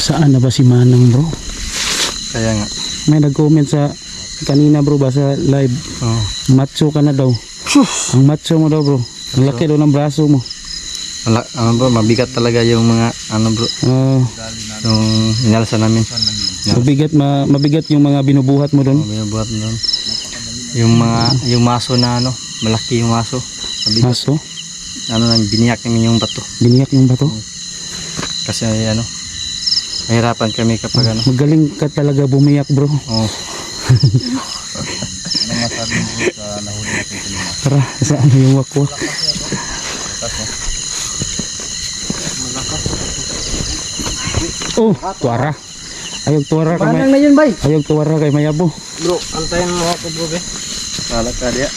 Saan na ba si Manang bro? Kaya nga. May nag-comment sa kanina bro ba sa live. Oh. Macho ka na daw. Ang macho mo daw bro. Ang laki daw ng braso mo. Wala, ano bro, mabigat talaga yung mga, ano bro, Ah, yung inalsa namin. mabigat, ma, mabigat yung mga binubuhat mo doon. Yung binubuhat doon. Yung mga, yung maso na ano, malaki yung maso. Mabigat. Maso, Ano na, biniyak namin yung bato. biniyak yung bato. Kasi ano, mahirapan kami kapag ano. Magaling ka talaga bumiyak bro. Oh. Tara, saan na yung wakwak? Oh, tuwara. Ayog tuwara kay may, na yun, bay? ayog tuwara kay Mayabo. Bro, antayin mo ako bro, be. Kala ka diya.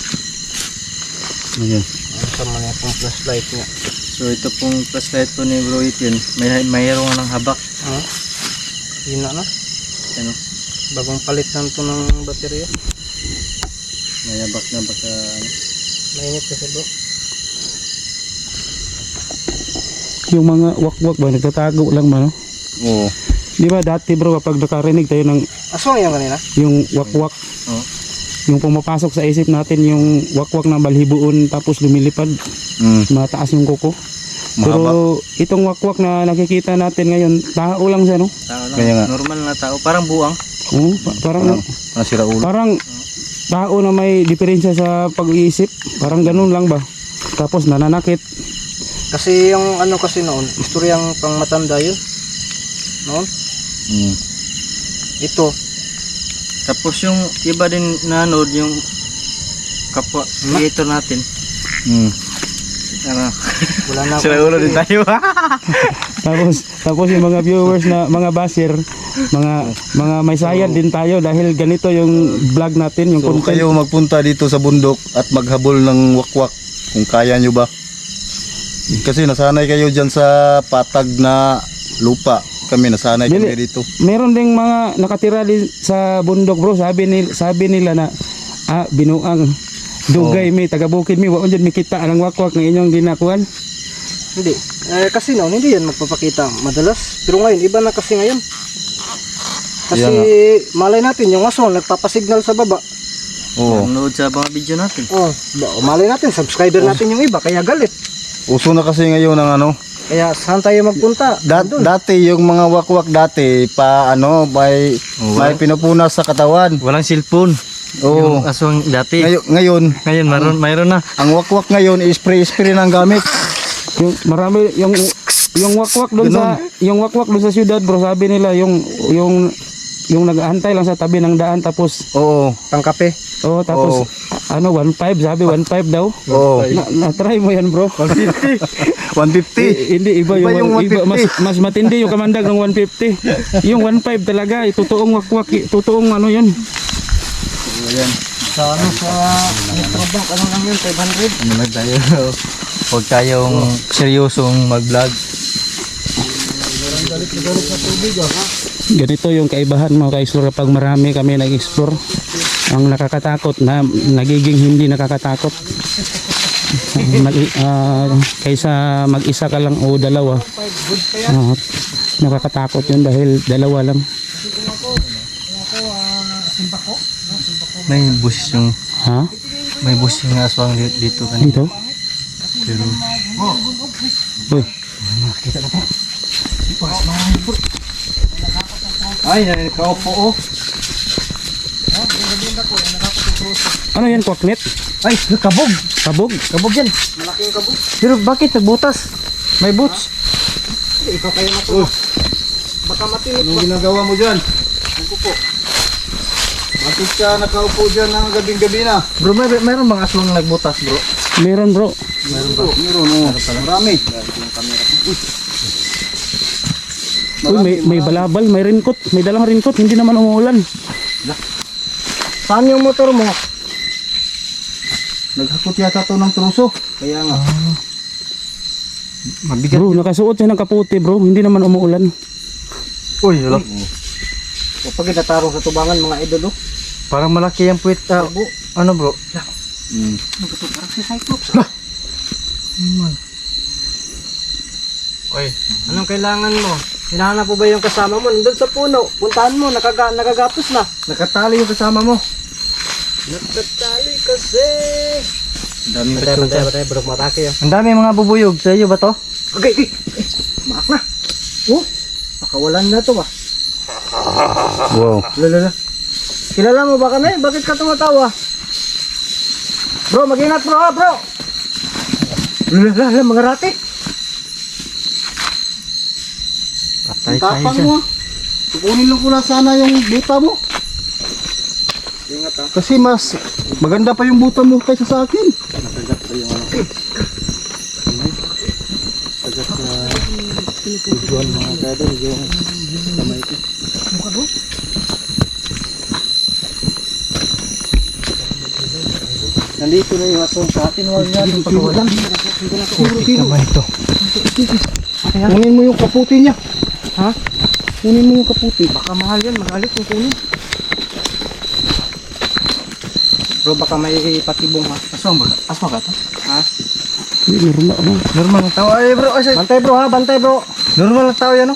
Ayan. Ang sama niya pong flashlight niya. So ito pong flashlight po ni Bro Itin. May mayroon ng habak. Ha? Yun na na. Ano? Bagong palit na ito ng baterya. May habak na baka ano. Mainit kasi bro. Yung mga wakwak ba, nagtatago lang ba no? Oo. Di ba dati bro kapag nakarinig tayo ng Aswang yan kanina? yung wakwak, Oo. yung pumapasok sa isip natin yung wakwak na balhibuon tapos lumilipad, Mm. mataas yung kuko. Pero itong wakwak na nakikita natin ngayon, tao lang siya no? Tao lang. Kaya nga. Normal na tao. Parang buwang. Oo, pa- parang Nasira ulo. parang tao na may diferensya sa pag-iisip, parang ganun lang ba? Tapos nananakit. Kasi yung ano kasi noon, istoryang pang matanda yun. Noon, Mm. ito. Tapos yung iba din nanood yung kapwa creator natin. Mm. Ano? Wala na Sira ulo din tayo. Tapos tapos yung mga viewers na mga basher, mga mga may sayad din tayo dahil ganito yung vlog natin, yung So content. kayo magpunta dito sa bundok at maghabol ng wakwak kung kaya nyo ba. Kasi nasanay kayo dyan sa patag na lupa. Kami nasanay Dili. kami dito. Meron ding mga nakatira din sa bundok, bro. Sabi ni sabi nila na ah binuang dugay mi taga bukid mi wa unjud mi kita ang wakwak ng inyong ginakuan. Hindi. Eh, kasi noon, hindi yan magpapakita madalas. Pero ngayon, iba na kasi ngayon. Kasi malay natin, yung aswang nagpapasignal sa baba. Oo. Nanood sa mga video natin. Oh, malay natin, subscriber natin yung iba, kaya galit. Uso na kasi ngayon ng ano. Kaya saan tayo magpunta? Dat, dati yung mga wakwak dati pa ano may Oo. may pinupunas sa katawan. Walang cellphone. Oo. Yung aswang dati. Ngayon, ngayon Ngayon, mayroon, mayroon na. ang wakwak ngayon i-spray-spray ng gamit. Yung marami yung yung wakwak doon sa yung wakwak doon sa syudad, bro. Sabi nila yung yung yung nag-aantay lang sa tabi ng daan tapos Oo. Pangkape. oh tapos ano 1.5 sabi 1.5 daw. Oo. Na, na-try mo yan, bro. 150. Eh, hindi iba yung, Iba yung iba, 150. mas mas matindi yung kamandag ng 150. Yung 1.5 talaga, eh, totoong wakwak, eh, totoong ano 'yun. Sa ano, sa Electrobank, ano lang yun, 500? Ano lang tayo? Huwag tayong seryosong mag-vlog. Ganito yung kaibahan mga ka-explore pag marami kami nag-explore. Ang nakakatakot na nagiging hindi nakakatakot. Mag- ah, kaysa mag-isa ka lang o dalawa. Ah, nakakatakot yun dahil dalawa lang. May busis yung, Ha? may busis yung aswang di- dito kanina. Dito? Pero, Uy, Ay, nakaupo oh. ano yan kwaknet? Ay, kabog. Kabog? Kabog yan. Malaking kabog. Pero bakit nagbutas? May boots. Ikaw kayo na to. Baka matinit Anong ginagawa mo dyan? Ako po. Bakit ka nakaupo dyan ng gabing-gabi na? Bro, may, mayroon bang aswang nagbutas bro? Meron bro. Meron ba? Meron, oo. Marami. Uy, may, may balabal, may rinkot. May dalang rinkot, hindi naman umuulan. Saan yung motor mo? Naghakot yata to ng truso. Kaya nga. mabigat. Bro, nakasuot siya ng kaputi bro, hindi naman umuulan. Uy, wala. Kapag natarong sa tubangan mga idol oh. Parang malaki yung puwit. ah, ano bro? Mm. Parang si Cyclops. Uy, Anong kailangan mo? Hinahanap po ba yung kasama mo? Nandun sa puno. Puntahan mo, nakaga nagagapos na. Nakatali yung kasama mo. Nakatali kasi. Daming Batay, batay, batay. Bro, matake yun. Ang dami mga bubuyog sa iyo ba to? Okay, okay. Eh, maak na. Oh, nakawalan na to ba? Wow. Lala, Kilala mo ba kami? Bakit ka tumatawa? Bro, mag-ingat bro ha, bro. Lala, mga rati. Patay Ang tapang mo. ah. Kukunin lang ko na sana yung buta mo. Ingat ha. Kasi mas maganda pa yung buta mo kaysa sa akin. Nandito na yung asong sa atin. Huwag natin pagkawalan. Sino? Kamay ito. Kunin mo yung kaputi niya. Ha? Kunin mo yung kaputi. Baka mahal yan, magalit yung kunin. Bro, baka may patibong ha. Aswang ba? Aswang ka to? Ha? Normal ano. Normal ang tao. Ay bro, ay, Bantay bro ha, bantay bro. normal ang tao yan no?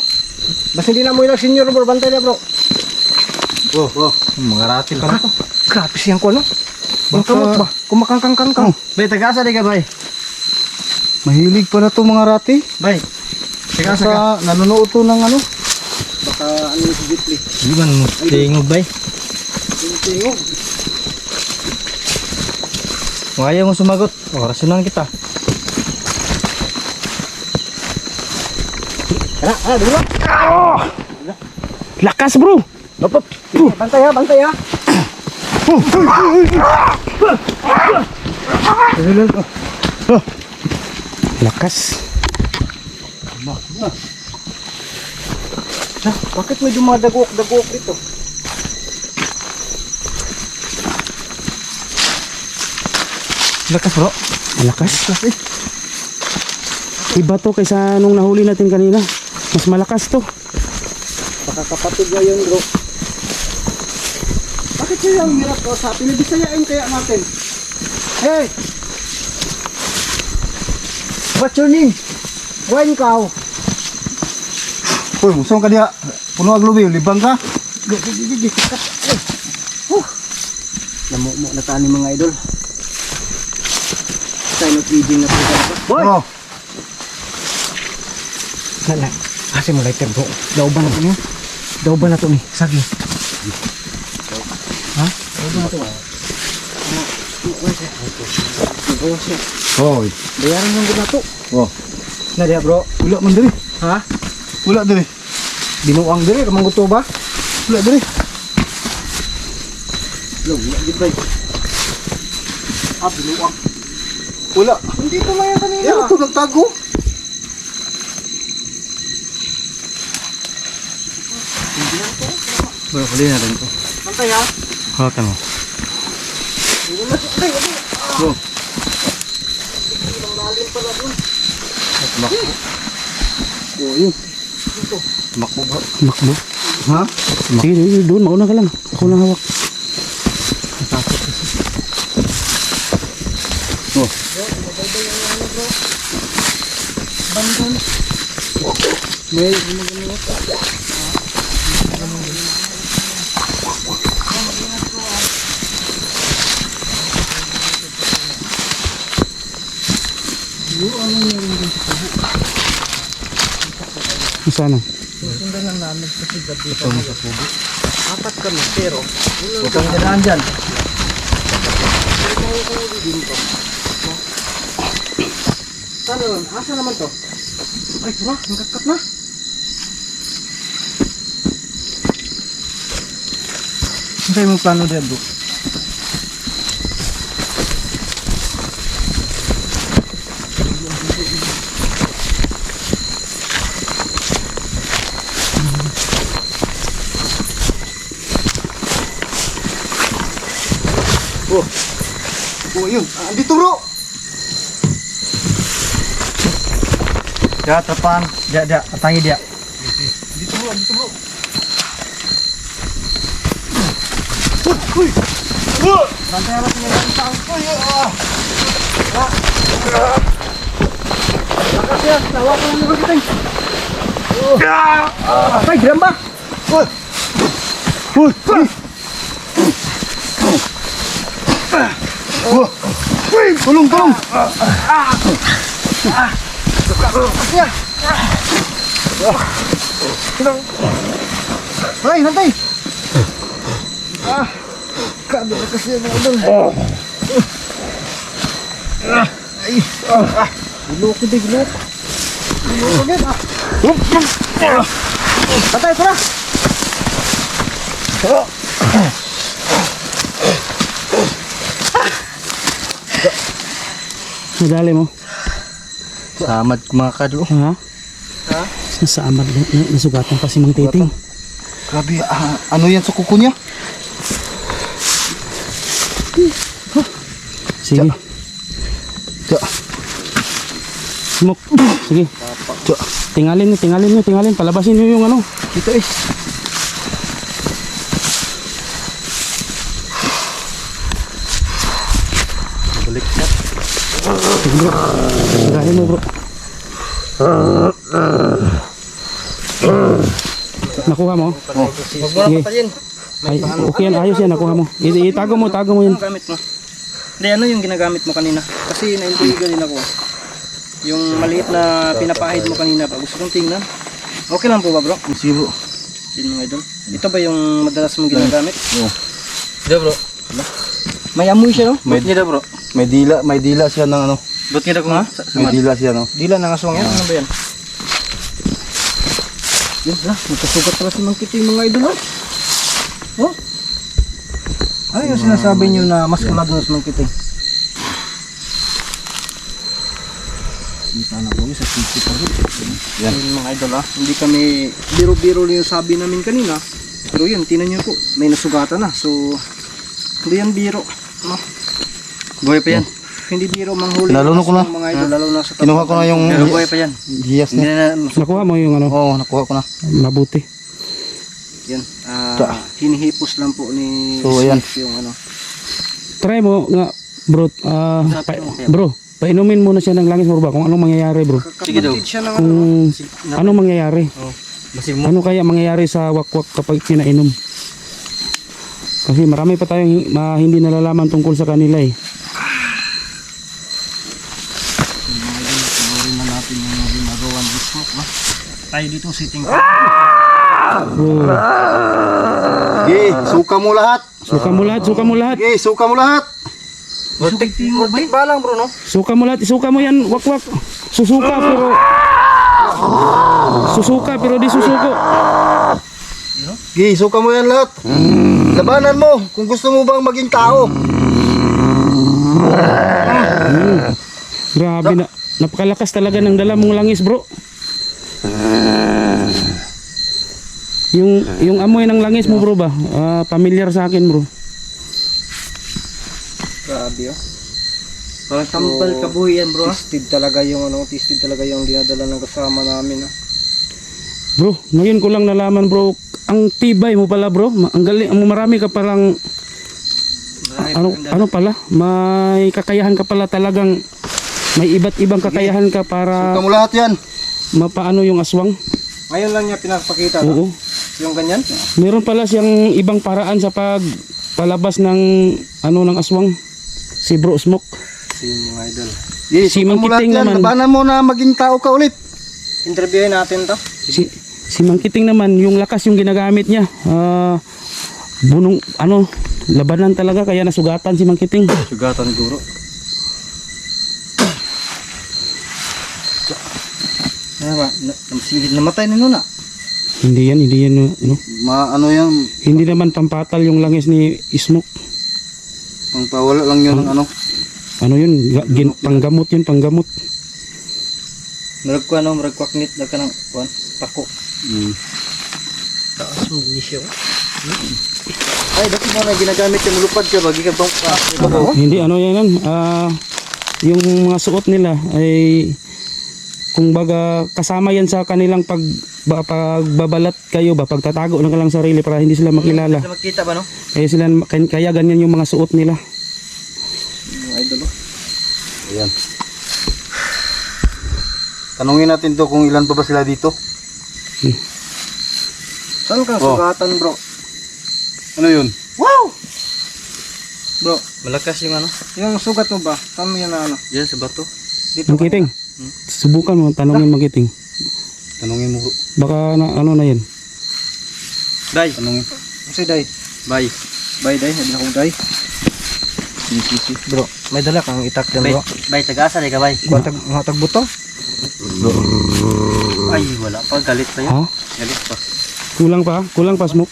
Basta hindi na mo ilang senior bro, bantay na bro. Oh, oh. Mga rati pa na to. Grabe siyang ko no. Baka- ba? Kumakangkangkang. Bay, taga-asa di ka bay? Mahilig pala to mga rati. Bay. Taga-asa ka. Nanonood to ng ano. Baka ano yung sigitli. Di ba tingog bay? Tingog. Kung ayaw mo sumagot, orasyonan kita. Ano, ano, dito. Lakas bro! Bantay ha, bantay ha. Lakas. Ha, bakit may dumadagok-dagok dito? Lakas bro. Malakas. Iba to kaysa nung nahuli natin kanina. Mas malakas to. Baka kapatid niya yun bro. Siya yung hirap ko sa pinabisayain kaya natin? Hey! What's your name? Wine cow. Uy, musong ka diha. Puno ag lubi, libang ka. Namumo na tani mga idol. Of feeding na po talaga. Boy! Oh, Nana, kasi mo lighter bro. Daw ba na to niya? Daw ba na to ni? Sagi. To? Hoy. Bayaran mo na to. Oh. Na diya bro. Wala man diri. Ha? Wala diri. Binuang dire, kamang gusto ba? Wala diri. Wala gid bay. Ah, binuang. Wala. Hindi pa mayan kanina. Yan to nagtago. Bro, huli na rin to. Pantay ha. Hawakan mo. Oh, yun. Makbo bro. Makbo. Ha? Sige, sige, doon. Mauna ka lang. Ako lang hawak. May Sana. sundan lang namin kasi gabi pa. Sa pubo. Apat kami pero Huwag kang dadaan dyan. Saan naman? Asa naman to? Ay, tara, nagkakat na. Hintay mo plano dyan bro. Oh, yun. Ah, Andito bro. Dia terpan. Dia, dia. Tangi dia. Andito bro, andito bro. Bantay harap niya lang sa angko. Ah! Ah! Bakas yan, tawa ko lang nito. Ay, gramba! Uy! Uy! Uy! Tulong, tulong! Ay, hantay! Ah, grabe na kasi yung mga idol. Ay, ah, giloko din, giloko. Giloko din, ah. Patay, tara! Nadali mo. Samad mga kadlo. Ha? Ha? Nasa amad na, na, nasugatan pa si Mang Titing. Grabe, ah, ano yan sa kuko niya? Sige. Tiya. Smoke. Sige. Tiya. Tingalin nyo, tingalin nyo, tingalin. Palabasin nyo yung ano. Dito eh. Sirahin mo bro. Nakuha mo? Huwag mo na patayin. Ay, okay yan, ayos yan, nakuha mo. I- itago mo, tago mo yun. Anong gamit mo? Hindi, ano yung ginagamit mo kanina? Kasi naintriga din ako. Yung maliit na pinapahid mo kanina pa. Gusto kong tingnan. Okay lang po ba bro? Sige bro. Yun mga idol. Ito ba yung madalas mong ginagamit? Oo. Hindi bro. May amoy siya no? May- Ba't bro? May dila, may dila siya ng ano. Ba't niya kung ha? Sa, sa May dila siya no. Dila ng aswang yan. Ano ba yan? Yun ha, magkasugat pala si Mang Kiting mga idol ha. Oh, Ano yung sinasabi nyo na mas malagnos ng kiting? Kita na po sa sisi pa rin. Yan. yun mga idol ha. Hindi kami biro-biro yung sabi namin kanina. Pero yun, tinan nyo po, may nasugatan na. So, hindi yan biro. No? Buhay pa yan. Hindi biro manghuli. Pinalunok ko na. Mga idol, lalo na sa Kinuha ko na yung Pero buhay pa yan. Hindi niya. na Nakuha mo yung ano, Oo, nakuha ko na. mabuti. yan. Ah, Ta. hinihipos lang po ni So, ayan. Steve yung ano. Try mo nga, bro. ah, pa- bro, painumin muna siya ng langis mo ba kung anong mangyayari bro. Sige daw. Kapatid siya ng ano. Kung anong mangyayari. Mo. Ano kaya mangyayari sa wakwak kapag kinainom? Kasi marami pa tayong ma, hindi nalalaman tungkol sa kanila eh. Panoorin na natin yung ginagawa ng smoke ba? Tayo dito sitting Bro, Gi, suka mo lahat. suka mo lahat, suka mo lahat. Gi, suka mo lahat. Muntik muntik ba lang bro no? Suka mo lahat, suka mo yan, wakwak. Susuka pero Susuka pero di susuko. Gi, suka mo yan lahat. Labanan mo kung gusto mo bang maging tao. Grabe na. Napakalakas talaga ng dala mong langis, bro. Yung yung amoy ng langis mo, bro ba? Ah, familiar sa akin, bro. Grabe oh. Parang tambal kabuhi yan bro. ah. Tested talaga yung ano, tested talaga yung dinadala ng kasama namin ah. Bro, ngayon ko lang nalaman, bro. Ang tibay mo pala, bro. Ang galing, ang marami ka palang ano ano pala? May kakayahan ka pala talagang may iba't ibang kakayahan ka Suka para mo lahat yan. mapaano yung aswang. Ngayon lang niya pinapakita no? Oo. yung ganyan. Meron pala siyang ibang paraan sa pag palabas ng ano ng aswang. Si Bro Smoke. Si mga idol. Gi, Si suka Mang mo lahat Kiting yan. naman. Labanan mo na maging tao ka ulit. Interviewin natin to. Si si Mang Kiting naman yung lakas yung ginagamit niya. Ah bunong ano labanan talaga kaya nasugatan si Mang Kiting. Sugatan guro. Ano namatay na nun ah. Hindi yan, hindi yan ano. Ma, ano yan, Hindi naman pampatal yung langis ni Smoke. ang pawala lang yun, ano. Ano yun? Gin, panggamot yun, panggamot. Murag ko ano, murag kwaknit na ka ng kuwan, pako. Mm. Taas mo siya. Ay, dati mo na ginagamit yung lupad ka, bagi ka bang ibabaw? Hindi ano yan yan. Ah yung mga suot nila ay kung baga kasama yan sa kanilang pag ba, pagbabalat kayo ba pagtatago ng kalang sarili para hindi sila makilala. Hindi makita ba no? Kaya sila kaya ganyan yung mga suot nila. Idol oh. Ayan. Tanungin natin to kung ilan pa ba sila dito. Saan kang Oh. sugatan bro? Ano yun? Wow! Bro, Malakas yung ano? yung sugat mo ba? Saan mo yan na ano? Diyan sa bato. Dito Magiting. Subukan mo, tanongin magiting. Tanungin mo bro. Baka na, ano na yan. Day. Tanungin. Kasi day. Bye. Bay day, sabi na kong day. Bro, may dala kang itak dyan bro. Bay, taga-asa ka, bay. Matag, matag buto. Ay, wala pa. Galit pa yun. Ha? Galit pa. Kulang pa? Kulang pa smoke?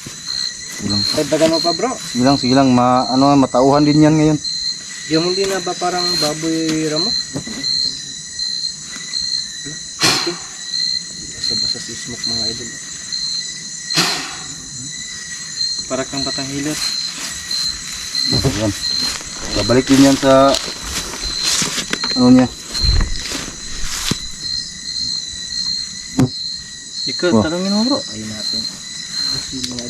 Dagdagan mo pa bro. Sige lang, sige lang. Ma, ano, matauhan din yan ngayon. Yung hindi na ba parang baboy ramo? Basa-basa si smoke mga idol. Para kang batang hilot. Babalik din yan sa ano niya. Ikaw, Oh. tanongin mo bro. Ayun natin. Kasi mga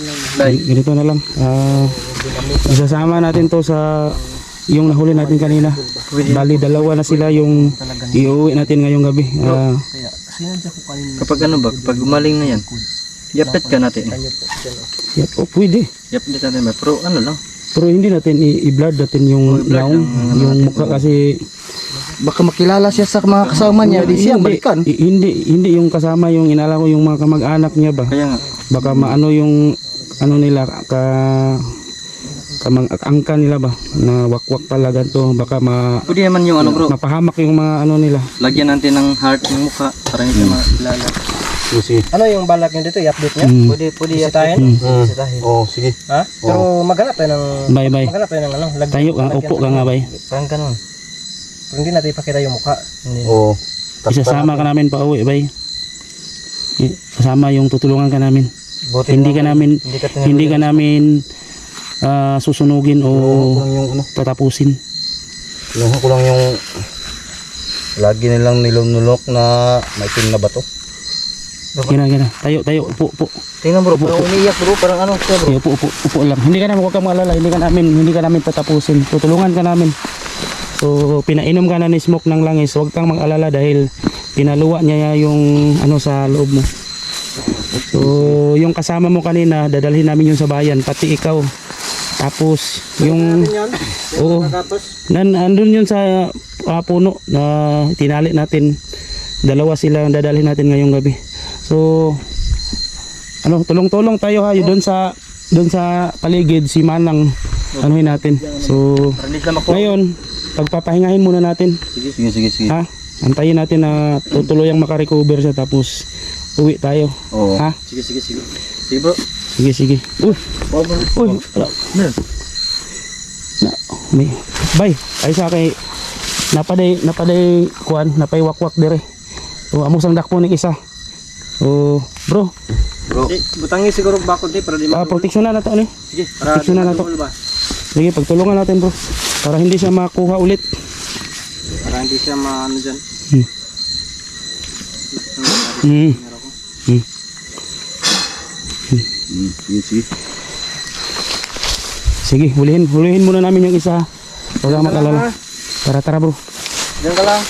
lang na. Day. Ganito na lang. Ah, isasama natin to sa yung nahuli natin kanina. Bali, dalawa na sila yung iuwi natin ngayong gabi. Kanina. Kapag ano ba, pag umaling na yan, yapit ka natin. Dyan oh. yep, oh, pwede. Yapit natin ba? Pero ano lang. Pero hindi natin i-blood natin yung Oh, naong, ano yung mukha kasi Baka makilala siya sa mga kasama niya. Di siya hindi, balikan. hindi hindi yung kasama yung inala ko yung mga kamag-anak niya ba. Kaya nga, Baka maano yung ano nila ka kamang angka nila ba na wakwak pala ganito baka ma pwede naman yung ano bro, mapahamak yung mga ano nila lagyan natin ng heart yung mukha para hindi siya makilala. Sige. Ano yung balak nyo dito? I-update nyo? Mm. Pwede, pwede i-update. Mm. Bisitahin. Oh, sige. Ha? Pero maghanap tayo ng... bye bye Maghanap tayo ng ano? Lag- tayo upo ka nga ng- bay Parang ganun. Hindi natin ipakita yung mukha. Hindi. Oh. isasama ka namin pa uwi bay I- kasama yung tutulungan ka namin Buti hindi ka namin Hindi ka hindi ka namin ah, susunugin o Kinuha ko lang yung ano. tatapusin Kinuha ko lang yung lagi nilang nilunulok na maitim na bato. gina gina tayo tayo upo upo Tingnan bro, parang umiiyak bro. Parang ano siya bro. Upo, upo, upo lang. Hindi ka namin, huwag kang maalala. Hindi ka namin, hindi ka namin tatapusin. Tutulungan ka namin. So, pinainom ka na ni Smoke ng langis. Huwag kang mag-alala dahil pinaluwa niya yung ano sa loob mo. So, yung kasama mo kanina, dadalhin namin yung sa bayan. Pati ikaw. Tapos, yung... Yan. Oo. Tapos, Nan, andun yun sa ah, puno na tinali natin. Dalawa sila ang dadalhin natin ngayong gabi. So, ano, tulong-tulong tayo ha, doon sa doon sa paligid si Manang anuhin natin. So, ngayon, pagpapahingahin muna natin, Sige, sige, sige. sige. ha? Antayin natin na tutuluyang makarecover siya tapos uwi tayo. Oo. Ha? Sige, sige, sige. Sige bro. Sige, sige. Uy. Uy. wala. Na, may. Bay, ay sa kay napaday napaday kuan, napay wakwak dire. O amo sang dakpo ni isa. O, bro, di, butangi siguro bakod di para di ah, proteksyon na nato ni. Sige, Proteksyon na nato. ba? Sige, pagtulungan natin, bro. Para hindi siya makuha ulit. Para hindi siya maano dyan. Hmm. Mm. Mm. Mm, sige, hulihin, hulihin muna namin yung isa. Huwag kang makalala. Tara, tara, bro. Diyan ka lang.